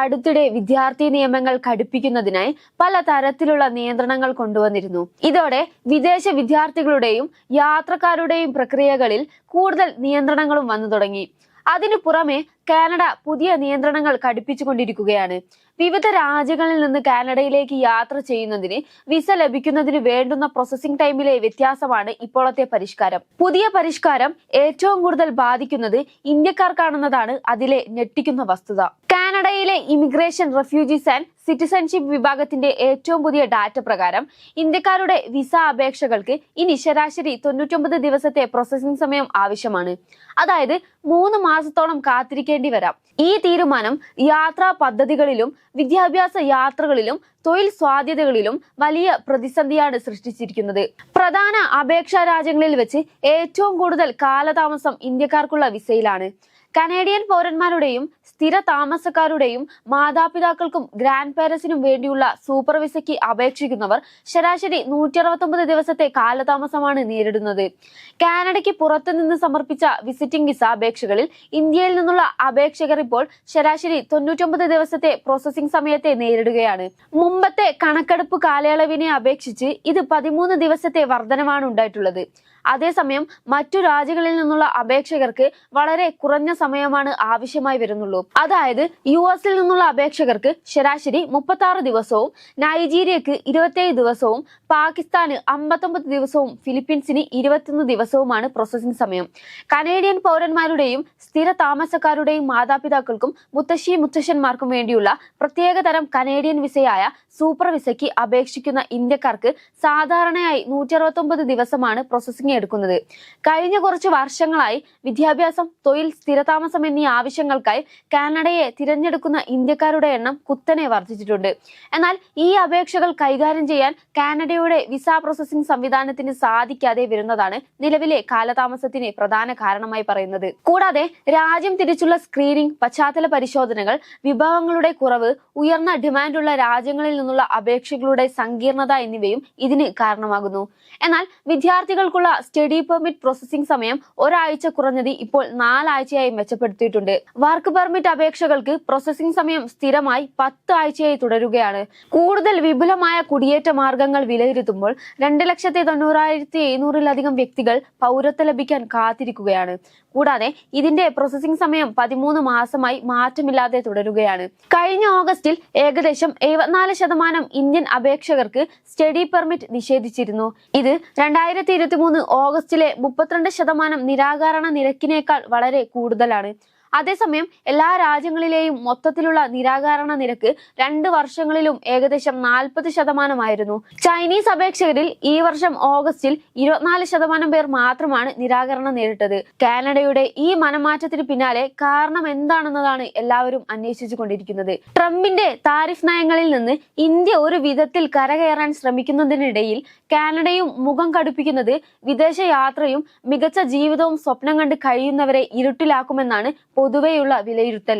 അടുത്തിടെ വിദ്യാർത്ഥി നിയമങ്ങൾ കടുപ്പിക്കുന്നതിനായി പല തരത്തിലുള്ള നിയന്ത്രണങ്ങൾ കൊണ്ടുവന്നിരുന്നു. ഇതോടെ വിദേശ വിദ്യാർത്ഥികളുടെയും യാത്രക്കാരുടെയും പ്രക്രിയകളിൽ കൂടുതൽ നിയന്ത്രണങ്ങളും വന്നു തുടങ്ങി. അതിനു പുറമെ കാനഡ പുതിയ നിയന്ത്രണങ്ങൾ കടുപ്പിച്ചുകൊണ്ടിരിക്കുകയാണ് വിവിധ രാജ്യങ്ങളിൽ നിന്ന് കാനഡയിലേക്ക് യാത്ര ചെയ്യുന്നതിന് വിസ ലഭിക്കുന്നതിന് വേണ്ടുന്ന പ്രോസസ്സിംഗ് ടൈമിലെ വ്യത്യാസമാണ് ഇപ്പോഴത്തെ പരിഷ്കാരം. പുതിയ പരിഷ്കാരം ഏറ്റവും കൂടുതൽ ബാധിക്കുന്നത് ഇന്ത്യക്കാർക്കാണെന്നതാണ് അതിലെ ഞെട്ടിക്കുന്ന വസ്തുത. കാനഡയിലെ ഇമിഗ്രേഷൻ റെഫ്യൂജീസ് ആൻഡ് സിറ്റിസൺഷിപ്പ് വിഭാഗത്തിന്റെ ഏറ്റവും പുതിയ ഡാറ്റ പ്രകാരം ഇന്ത്യക്കാരുടെ വിസ അപേക്ഷകൾക്ക് ഇനി ശരാശരി തൊണ്ണൂറ്റൊമ്പത് ദിവസത്തെ പ്രോസസ്സിംഗ് സമയം ആവശ്യമാണ്. അതായത് മൂന്ന് മാസത്തോളം കാത്തിരിക്കേണ്ടി വരാം. ഈ തീരുമാനം യാത്രാ പദ്ധതികളിലും വിദ്യാഭ്യാസ യാത്രകളിലും തൊഴിൽ സാധ്യതകളിലും വലിയ പ്രതിസന്ധിയാണ് സൃഷ്ടിച്ചിരിക്കുന്നത്. പ്രധാന അപേക്ഷാ രാജ്യങ്ങളിൽ വെച്ച് ഏറ്റവും കൂടുതൽ കാലതാമസം ഇന്ത്യക്കാർക്കുള്ള വിസയിലാണ്. കനേഡിയൻ പൗരന്മാരുടെയും സ്ഥിര താമസക്കാരുടെയും മാതാപിതാക്കൾക്കും ഗ്രാൻഡ് പേരൻസിനും വേണ്ടിയുള്ള സൂപ്പർ വിസയ്ക്ക് അപേക്ഷിക്കുന്നവർ ശരാശരി നൂറ്റി അറുപത്തൊമ്പത് ദിവസത്തെ കാലതാമസമാണ് നേരിടുന്നത്. കാനഡയ്ക്ക് പുറത്തുനിന്ന് സമർപ്പിച്ച വിസിറ്റിംഗ് വിസ അപേക്ഷകളിൽ ഇന്ത്യയിൽ നിന്നുള്ള അപേക്ഷകർ ഇപ്പോൾ ശരാശരി തൊണ്ണൂറ്റൊമ്പത് ദിവസത്തെ പ്രോസസ്സിംഗ് സമയത്തെ നേരിടുകയാണ്. മുമ്പത്തെ കണക്കെടുപ്പ് കാലയളവിനെ അപേക്ഷിച്ച് ഇത് പതിമൂന്ന് ദിവസത്തെ വർധനമാണ് ഉണ്ടായിട്ടുള്ളത്. അതേസമയം മറ്റു രാജ്യങ്ങളിൽ നിന്നുള്ള അപേക്ഷകർക്ക് വളരെ കുറഞ്ഞ സമയമാണ് ആവശ്യമായി വരുന്നുള്ളൂ. അതായത് യു എസിൽ നിന്നുള്ള അപേക്ഷകർക്ക് ശരാശരി മുപ്പത്തി ദിവസവും നൈജീരിയക്ക് ഇരുപത്തിയേഴ് ദിവസവും പാകിസ്ഥാന് അമ്പത്തൊമ്പത് ദിവസവും ഫിലിപ്പീൻസിന് ഇരുപത്തിയൊന്ന് ദിവസവുമാണ് പ്രോസസ്സിംഗ് സമയം. കനേഡിയൻ പൗരന്മാരുടെയും സ്ഥിര താമസക്കാരുടെയും മാതാപിതാക്കൾക്കും മുത്തശ്ശി മുത്തശ്ശന്മാർക്കും വേണ്ടിയുള്ള പ്രത്യേക തരം കനേഡിയൻ വിസയായ സൂപ്പർ വിസയ്ക്ക് അപേക്ഷിക്കുന്ന ഇന്ത്യക്കാർക്ക് സാധാരണയായി നൂറ്റി ദിവസമാണ് പ്രോസസ്സിംഗ് എടുക്കുന്നത്. കഴിഞ്ഞ കുറച്ച് വർഷങ്ങളായി വിദ്യാഭ്യാസം തൊഴിൽ സ്ഥിരതാമസം എന്നീ ആവശ്യങ്ങൾക്കായി കാനഡയെ തിരഞ്ഞെടുക്കുന്ന ഇന്ത്യക്കാരുടെ എണ്ണം കുത്തനെ വർദ്ധിച്ചിട്ടുണ്ട്. എന്നാൽ ഈ അപേക്ഷകൾ കൈകാര്യം ചെയ്യാൻ കാനഡയുടെ വിസ പ്രോസസ്സിംഗ് സംവിധാനത്തിന് സാധിക്കാതെ വരുന്നതാണ് നിലവിലെ കാലതാമസത്തിന് പ്രധാന കാരണമായി പറയുന്നത്. കൂടാതെ രാജ്യം തിരിച്ചുള്ള സ്ക്രീനിംഗ് പശ്ചാത്തല പരിശോധനകൾ വിഭവങ്ങളുടെ കുറവ് ഉയർന്ന ഡിമാൻഡുള്ള രാജ്യങ്ങളിൽ നിന്നുള്ള അപേക്ഷകളുടെ സങ്കീർണത എന്നിവയും ഇതിന് കാരണമാകുന്നു. എന്നാൽ വിദ്യാർത്ഥികൾക്കുള്ള സ്റ്റഡി പെർമിറ്റ് പ്രോസസ്സിംഗ് സമയം ഒരാഴ്ച കുറഞ്ഞത് ഇപ്പോൾ നാലാഴ്ചയായി മെച്ചപ്പെടുത്തിയിട്ടുണ്ട്. വർക്ക് പെർമിറ്റ് അപേക്ഷകൾക്ക് പ്രോസസ്സിംഗ് സമയം സ്ഥിരമായി പത്ത് ആഴ്ചയായി തുടരുകയാണ്. കൂടുതൽ വിപുലമായ കുടിയേറ്റ മാർഗങ്ങൾ വിലയിരുത്തുമ്പോൾ രണ്ട് ലക്ഷത്തി തൊണ്ണൂറായിരത്തി എഴുന്നൂറിലധികം വ്യക്തികൾ പൗരത്വ ലഭിക്കാൻ കാത്തിരിക്കുകയാണ്. കൂടാതെ ഇതിന്റെ പ്രോസസ്സിംഗ് സമയം പതിമൂന്ന് മാസമായി മാറ്റമില്ലാതെ തുടരുകയാണ്. കഴിഞ്ഞ ഓഗസ്റ്റിൽ ഏകദേശം എഴുപത്തിനാല് ശതമാനം ഇന്ത്യൻ അപേക്ഷകർക്ക് സ്റ്റഡി പെർമിറ്റ് നിഷേധിച്ചിരുന്നു. ഇത് രണ്ടായിരത്തി ഇരുപത്തി മൂന്ന് ഓഗസ്റ്റിലെ മുപ്പത്തിരണ്ട് ശതമാനം നിരാകരണ നിരക്കിനേക്കാൾ വളരെ കൂടുതലാണ്. അതേസമയം എല്ലാ രാജ്യങ്ങളിലെയും മൊത്തത്തിലുള്ള നിരാകരണ നിരക്ക് രണ്ട് വർഷങ്ങളിലും ഏകദേശം നാൽപ്പത് ശതമാനമായിരുന്നു. ചൈനീസ് അപേക്ഷകരിൽ ഈ വർഷം ഓഗസ്റ്റിൽ ഇരുപത്തിനാല് ശതമാനം പേർ മാത്രമാണ് നിരാകരണം നേരിട്ടത്. കാനഡയുടെ ഈ മനമാറ്റത്തിന് പിന്നാലെ കാരണം എന്താണെന്നതാണ് എല്ലാവരും അന്വേഷിച്ചു കൊണ്ടിരിക്കുന്നത്. ട്രംപിന്റെ താരിഫ് നയങ്ങളിൽ നിന്ന് ഇന്ത്യ ഒരു വിധത്തിൽ കരകയറാൻ ശ്രമിക്കുന്നതിനിടയിൽ കാനഡയും മുഖം കടുപ്പിക്കുന്നത് വിദേശ യാത്രയും മികച്ച ജീവിതവും സ്വപ്നം കണ്ട് കഴിയുന്നവരെ ഇരുട്ടിലാക്കുമെന്നാണ് പൊതുവെയുള്ള വിലയിരുത്തൽ.